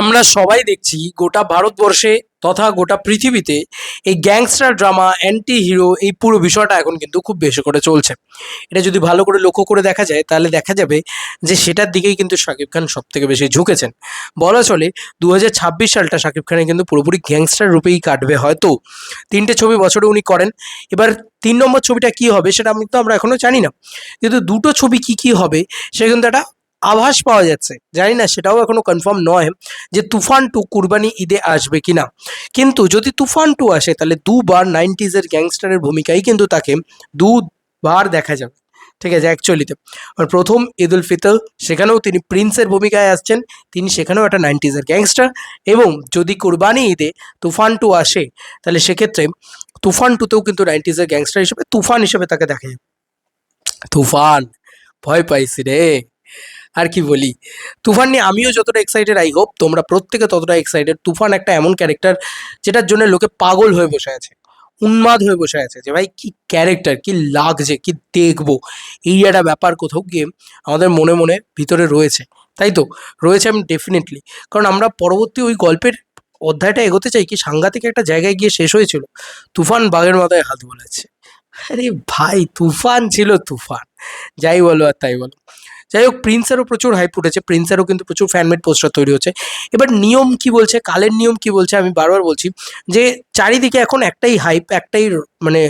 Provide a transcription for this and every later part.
আমরা সবাই দেখছি গোটা ভারতবর্ষে তথা গোটা পৃথিবীতে এই গ্যাংস্টার ড্রামা অ্যান্টি হিরো এই পুরো বিষয়টা এখন কিন্তু খুব বেশি করে চলছে। এটা যদি ভালো করে লক্ষ্য করে দেখা যায়, তাহলে দেখা যাবে যে সেটার দিকেই কিন্তু শাকিব খান সব থেকে বেশি ঝুঁকেছেন। বলা চলে দু হাজার ছাব্বিশ সালটা শাকিব খানের কিন্তু পুরোপুরি গ্যাংস্টার রূপেই কাটবে হয়তো। তিনটে ছবি বছরে উনি করেন। এবার তিন নম্বর ছবিটা কি হবে, সেটা আমি তো আমরা এখনও জানি না। কিন্তু দুটো ছবি কি কি হবে সে কিন্তু একটা আভাস পাওয়া যাচ্ছে। জানি না, সেটাও এখনও কনফার্ম নয় যে তুফান টু কুরবানি ঈদে আসবে কি না কিন্তু যদি তুফান টু আসে, তাহলে দুবার নাইনটিজের গ্যাংস্টারের ভূমিকাই কিন্তু তাকে দুবার দেখা যাবে। ঠিক আছে অ্যাকচুয়ালিতে প্রথম ঈদ উল ফিতর, সেখানেও তিনি প্রিন্সের ভূমিকায় আসছেন, তিনি সেখানেও একটা নাইনটিজের গ্যাংস্টার এবং যদি কুরবানি ঈদে তুফান টু আসে, তাহলে সেক্ষেত্রে তুফান টুতেও কিন্তু নাইনটিজের গ্যাংস্টার হিসেবে, তুফান হিসেবে তাকে দেখা যাবে। তুফান, ভয় পাইছি রে। আর কি বলি? তুফান নিয়ে আমিও যতটা এক্সাইটেড আই হোপ তোমরা প্রত্যেকে ততটা এক্সাইটেড তুফান একটা এমন ক্যারেক্টার যেটার জন্য লোকে পাগল হয়ে বসে আছে, উন্মাদ হয়ে বসে আছে যে, ভাই, কি ক্যারেক্টার কি লাগছে, কি দেখব? এই একটা ব্যাপার কোথাও গিয়ে আমাদের মনে মনে ভিতরে রয়েছে, তাই তো? রয়েছে আমি ডেফিনেটলি কারণ আমরা পরবর্তী ওই গল্পের অধ্যায়টা এগোতে চাই কি সাংঘাতিক একটা জায়গায় গিয়ে শেষ হয়েছিল, তুফান বাঘের মাথায় হাত বোলাচ্ছে। আরে ভাই, তুফান ছিল তুফান। যাই বলো আর তাই বলো। যাই হোক প্রিন্সেরও প্রচুর হাইপ উঠেছে প্রিন্সেরও কিন্তু প্রচুর ফ্যানমেড পোস্টার তৈরি হচ্ছে। এবার নিয়ম কি বলছে, কালের নিয়ম কি বলছে, আমি বারবার বলছি যে, চারিদিকে এখন একটাই হাইপ একটাই মানে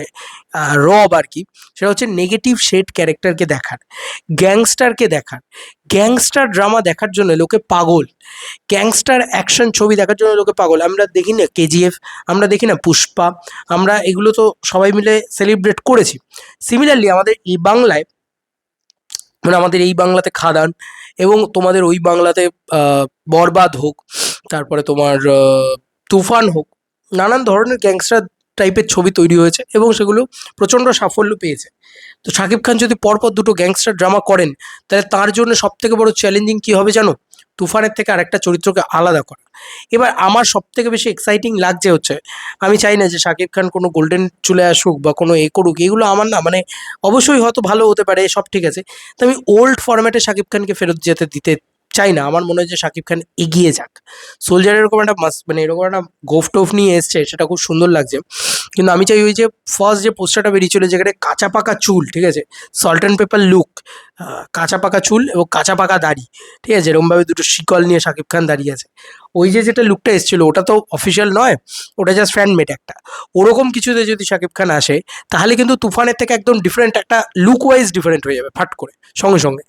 রব আর কি, সেটা হচ্ছে নেগেটিভ শেড ক্যারেক্টারকে দেখার গ্যাংস্টারকে দেখার। গ্যাংস্টার ড্রামা দেখার জন্য লোকে পাগল। গ্যাংস্টার অ্যাকশন ছবি দেখার জন্য লোকে পাগল। আমরা দেখি না কেজিএফ আমরা দেখি না পুষ্পা, আমরা এগুলো তো সবাই মিলে সেলিব্রেট করেছি। সিমিলারলি আমাদের এই বাংলায় মানে আমাদের এই বাংলাতে খাদান এবং তোমাদের ওই বাংলাতে বরবাদ হোক, তারপরে তোমার তুফান হোক, নানান ধরনের গ্যাংস্টার টাইপের ছবি তৈরি হয়েছে এবং সেগুলো প্রচণ্ড সাফল্য পেয়েছে। তো শাকিব খান যদি পরপর দুটো গ্যাংস্টার ড্রামা করেন, তাহলে তার জন্য সবথেকে বড় চ্যালেঞ্জিং কী হবে জানো? তুফানের থেকে আরেকটা চরিত্রকে আলাদা করা। এবার আমার সব থেকে বেশি এক্সাইটিং লাগছে হচ্ছে, আমি চাই না যে শাকিব খান কোনো গোল্ডেন চলে আসুক বা কোনো এ করুক, এগুলো আমার না মানে অবশ্যই হয়তো ভালো হতে পারে, সব ঠিক আছে। তো আমি ওল্ড ফরম্যাটে শাকিব খানকে ফেরত যেতে দিতে চাই না। আমার মনে হয় যে শাকিব খান এগিয়ে যাক। সোলজার এরকম একটা মানে এরকম একটা গোফ টোফ নিয়ে এসছে, সেটা খুব সুন্দর লাগছে। কিন্তু আমি চাই ওই যে ফার্স্ট যে পোস্টারটা বেরিয়েছিল, যেখানে কাঁচা পাকা চুল, ঠিক আছে? সল্ট অ্যান্ড পেপার লুক কাঁচা পাকা চুল এবং কাঁচা পাকা দাড়ি, ঠিক আছে? এরকমভাবে দুটো শিকল নিয়ে শাকিব খান দাঁড়িয়ে আছে। ওই যে যেটা লুকটা এসেছিল, ওটা তো অফিসিয়াল নয়, ওটা জাস্ট ফ্যান মেড একটা। ওরকম কিছুতে যদি শাকিব খান আসে, তাহলে কিন্তু তুফানের থেকে একদম ডিফারেন্ট একটা লুক ওয়াইজ ডিফারেন্ট হয়ে যাবে, ফাট করে, সঙ্গে সঙ্গে।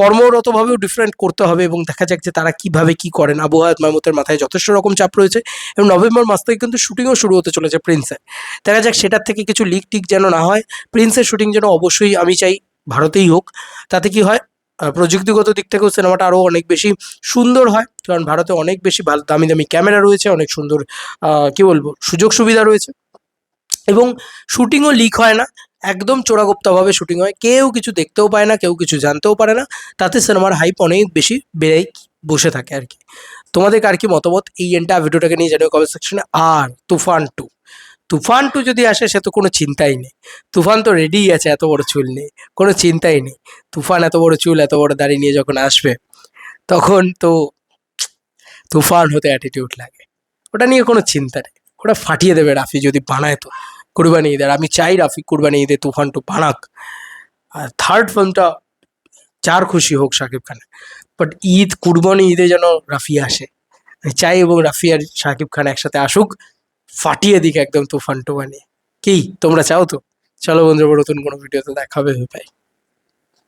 কর্মরতভাবেও ডিফারেন্ট করতে হবে এবং দেখা যাক যে তারা কীভাবে কি করেন। আবহাওয়া মাহমুতের মাথায় যথেষ্ট রকম চাপ রয়েছে এবং নভেম্বর মাস থেকে কিন্তু শুটিংও শুরু হতে চলেছে প্রিন্সের দেখা যাক সেটার থেকে কিছু লিক টিক যেন না হয়। প্রিন্সের শুটিং যেন অবশ্যই আমি চাই ভারতেই হোক। তাতে কি হয়? প্রযুক্তিগত দিক থেকেও সিনেমাটা আরও অনেক বেশি সুন্দর হয়। কারণ ভারতে অনেক বেশি ভালো দামি দামি ক্যামেরা রয়েছে, অনেক সুন্দর কি বলব, সুযোগ সুবিধা রয়েছে। এবং শুটিংও লিক হয় না। একদম চোরাগোপ্তাভাবে শুটিং হয়। কেউ কিছু দেখতেও পায় না, কেউ কিছু জানতেও পারে না। তাতে সিনেমার হাইপ অনেক বেশি বেড়েই বসে থাকে আর কি। তোমাদের আর কি মতামত এই এন্টা ভিডিওটাকে নিয়ে জানিও কমেন্ট সেকশনে আর তুফান টু তুফান টু যদি আসে, সে তো কোনো চিন্তাই নেই। তুফান তো রেডিই আছে এত বড় চুল নেই কোনো চিন্তাই নেই। তুফান এত বড় চুল, এত বড় দাড়ি নিয়ে যখন আসবে, তখন তো তুফান হতে অ্যাটিটিউড লাগে। ওটা নিয়ে কোনো চিন্তা নেই। ওটা ফাটিয়ে দেবে রাফি যদি বানায় তো। কুরবানি ঈদের। আমি চাই রাফিক কুরবানি ঈদে তুফান টু বানাক আর থার্ড ফিল্মটা চার খুশি হোক শাকিব খানের। বাট ঈদ, কুরবানি ঈদে যেন রাফি আসে। আমি চাই এবং রাফি আর শাকিব খান একসাথে আসুক, ফাটিয়ে দিক একদম তুফান টু বানিয়ে কি? তোমরা চাও তো? চলো বন্ধুরা, নতুন কোনো ভিডিওতে দেখাবে ভাই